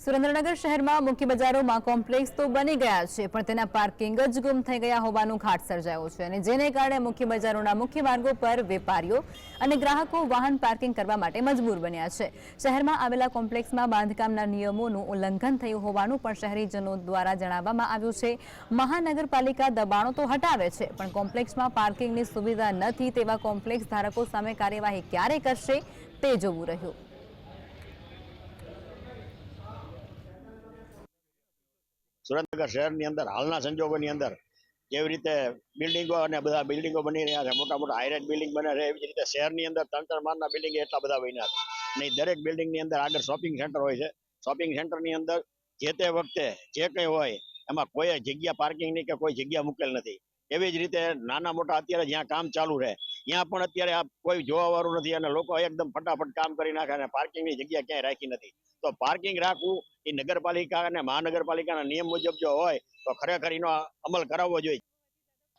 સુરેન્દ્રનગર શહેરમાં મુખ્ય બજારોમાં કોમ્પ્લેક્સ તો બની ગયા છે, પણ તેના પાર્કિંગ જ ગુમ થઈ ગયા હોવાનું ઘાટ સર્જાયો છે અને જેને કારણે મુખ્ય બજારોના મુખ્ય માર્ગો પર વેપારીઓ અને ગ્રાહકો વાહન પાર્કિંગ કરવા માટે મજબૂર બન્યા છે. શહેરમાં આવેલા કોમ્પ્લેક્સમાં બાંધકામના નિયમોનું ઉલ્લંઘન થયું હોવાનું પણ શહેરીજનો દ્વારા જણાવવામાં આવ્યું છે. મહાનગરપાલિકા દબાણો તો હટાવે છે, પણ કોમ્પ્લેક્સમાં પાર્કિંગની સુવિધા નથી તેવા કોમ્પ્લેક્સ ધારકો સામે કાર્યવાહી ક્યારે કરશે તે જોવું રહ્યું. સુરેન્દ્રનગર શહેરની અંદર, હાલના સંજોગોની અંદર જેવી રીતે બિલ્ડિંગો અને બધા બિલ્ડિંગો બની રહ્યા છે મોટા મોટા હાઈરાઇટ બિલ્ડિંગ બને છે એવી રીતે શહેરની અંદર ત્રણ ત્રણ માળના બિલ્ડિંગ એટલા બધા બન્યા છે. અને દરેક બિલ્ડિંગની અંદર આગળ શોપિંગ સેન્ટર હોય છે. શોપિંગ સેન્ટરની અંદર જે તે વખતે જે કંઈ હોય, એમાં કોઈ જગ્યા પાર્કિંગની કે કોઈ જગ્યા મૂકેલ નથી. એવી જ રીતે નાના મોટા અત્યારે જ્યાં કામ ચાલુ છે ત્યાં પણ અત્યારે આ કોઈ જોવા વાળું નથી અને લોકો એકદમ ફટાફટ કામ કરી નાખે અને પાર્કિંગની જગ્યા ક્યાંય રાખી નથી. તો પાર્કિંગ રાખવું એ નગરપાલિકા અને મહાનગરપાલિકાના નિયમ મુજબ જો હોય, તો ખરેખર એનો અમલ કરાવવો જોઈએ.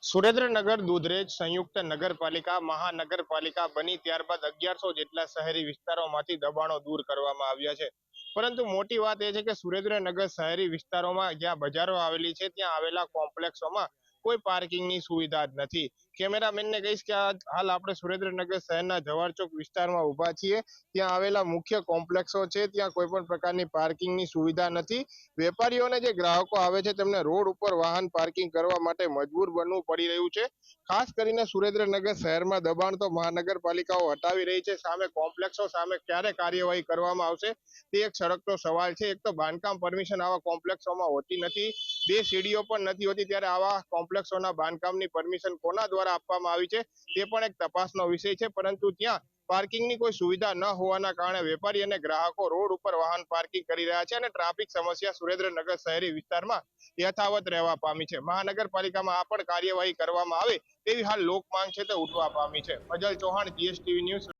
સુરેન્દ્રનગર દૂધરેજ સંયુક્ત નગરપાલિકા મહાનગરપાલિકા બની ત્યારબાદ અગિયારસો જેટલા શહેરી વિસ્તારોમાંથી દબાણો દૂર કરવામાં આવ્યા છે. પરંતુ મોટી વાત એ છે કે સુરેન્દ્રનગર શહેરી વિસ્તારોમાં જ્યાં બજારો આવેલી છે, ત્યાં આવેલા કોમ્પ્લેક્સોમાં કોઈ પાર્કિંગની સુવિધા જ નથી. કેમેરામેનને કહીશ કે હાલ આપણે સુરેન્દ્રનગર શહેરના જવારચોક વિસ્તારમાં ઊભા છીએ. ત્યાં આવેલા મુખ્ય કોમ્પ્લેક્સો છે. ત્યાં કોઈ પણ પ્રકારની પાર્કિંગની સુવિધા નથી. વેપારીઓને જે ગ્રાહકો આવે છે તેમને રોડ ઉપર વાહન પાર્કિંગ કરવા માટે મજબૂર બનવું પડી રહ્યું છે. ખાસ કરીને સુરેન્દ્રનગર શહેરમાં દબાણ તો મહાનગરપાલિકાઓ હટાવી રહી છે. સામે કોમ્પ્લેક્સો, સામે ક્યારે કાર્યવાહી કરવામાં આવશે તે એક સડકનો સવાલ છે. એક તો બાંધકામ પરમિશન આવા કોમ્પ્લેક્સોમાં હોતી નથી. બે સીડીઓ પણ નથી હોતી ત્યારે આવા કોમ્પ્લેક્સોના બાંધકામની પરમિશન કોના દ્વારા આપવામાં આવી છે તે પણ એક તપાસનો વિષય છે, પરંતુ ત્યાં પાર્કિંગની કોઈ સુવિધા ન હોવાના કારણે વેપારી અને ગ્રાહકો રોડ ઉપર વાહન પાર્કિંગ કરી રહ્યા છે અને ટ્રાફિક સમસ્યા સુરેન્દ્રનગર શહેરી વિસ્તારમાં યથાવત રહેવા પામી છે. મહાનગરપાલિકામાં આ પણ કાર્યવાહી કરવામાં આવે તેવી હાલ લોક માંગ છે તે ઉઠવા પામી છે. Fazal Chauhan, GSTV news